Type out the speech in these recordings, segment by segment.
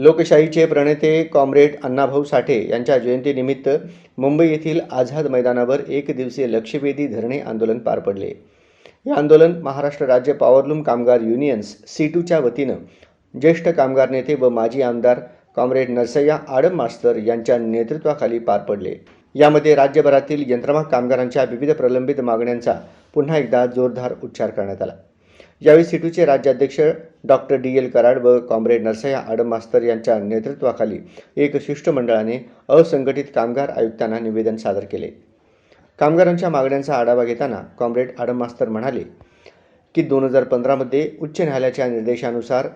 लोकशाहीचे प्रणेते कॉम्रेड अण्णाभाऊ साठे यांच्या जयंतीनिमित्त मुंबई येथील आझाद मैदानावर एक दिवसीय लक्षवेधी धरणे आंदोलन पार पडले. हे आंदोलन महाराष्ट्र राज्य पॉवरलूम कामगार युनियन्स सी टूच्या वतीनं ज्येष्ठ कामगार नेते व माजी आमदार कॉम्रेड नरसय्या आडम मास्तर यांच्या नेतृत्वाखाली पार पडले. यामध्ये राज्यभरातील यंत्रमाग कामगारांच्या विविध प्रलंबित मागण्यांचा पुन्हा एकदा जोरदार उच्चार करण्यात आला. यावेळी सिटूचे राज्याध्यक्ष डॉक्टर डी एल कराड व कॉम्रेड नरसय्या आडम मास्तर यांच्या नेतृत्वाखाली एक शिष्टमंडळाने असंघटित कामगार आयुक्तांना निवेदन सादर केले. कामगारांच्या मागण्यांचा आढावा घेताना कॉम्रेड आडम मास्तर म्हणाले की दोन हजार पंधरामध्ये उच्च न्यायालयाच्या निर्देशानुसार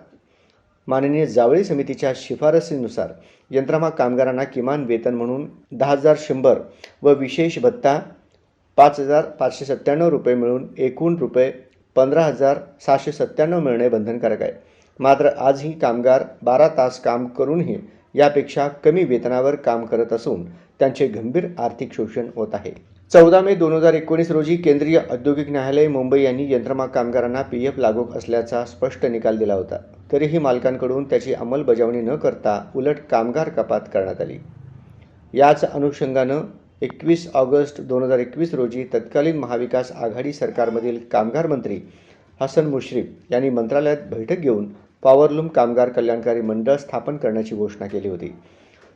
माननीय जावळी समितीच्या शिफारसीनुसार यंत्रमाग कामगारांना किमान वेतन म्हणून दहा हजार शंभर व विशेष भत्ता पाच हजार पाचशे सत्त्याण्णव रुपये मिळून एकूण रुपये पंधरा हजार सहाशे सत्त्याण्णव मिळणे बंधनकारक आहे. मात्र आजही कामगार बारा तास काम करूनही यापेक्षा कमी वेतनावर काम करत असून त्यांचे गंभीर आर्थिक शोषण होत आहे. चौदा मे दोन हजार एकोणीस रोजी केंद्रीय औद्योगिक न्यायालय मुंबई यांनी यंत्रमा कामगारांना पी एफ लागू असल्याचा स्पष्ट निकाल दिला होता. तरीही मालकांकडून त्याची अंमलबजावणी न करता उलट कामगार कपात करण्यात आली. याच अनुषंगानं एकवीस ऑगस्ट दोन हजार एकवीस रोजी तत्कालीन महाविकास आघाडी सरकारमधील कामगार मंत्री हसन मुश्रीफ यांनी मंत्रालयात बैठक घेऊन पॉवरलूम कामगार कल्याणकारी मंडळ स्थापन करण्याची घोषणा केली होती.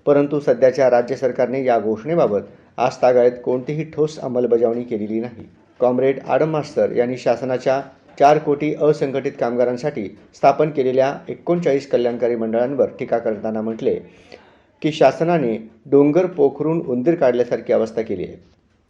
परंतु सध्याच्या राज्य सरकारने या घोषणेबाबत आजतागायत कोणतीही ठोस अंमलबजावणी केलेली नाही. कॉम्रेड आडम मास्तर यांनी शासनाच्या चार कोटी असंघटित कामगारांसाठी स्थापन केलेल्या एकोणचाळीस कल्याणकारी मंडळांवर टीका करताना म्हटले की शासनाने डोंगर पोखरून उंदीर काढल्यासारखी अवस्था केली आहे.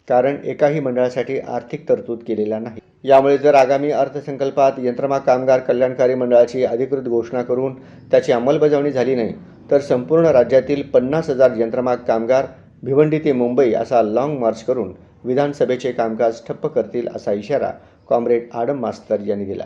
कारण एकाही मंडळासाठी आर्थिक तरतूद केलेला नाही. यामुळे जर आगामी अर्थसंकल्पात यंत्रमाग कामगार कल्याणकारी मंडळाची अधिकृत घोषणा करून त्याची अंमलबजावणी झाली नाही तर संपूर्ण राज्यातील पन्नास हजार यंत्रमाग कामगार भिवंडी ते मुंबई असा लाँग मार्च करून विधानसभेचे कामकाज ठप्प करतील असा इशारा कॉम्रेड आडम मास्तर यांनी दिला.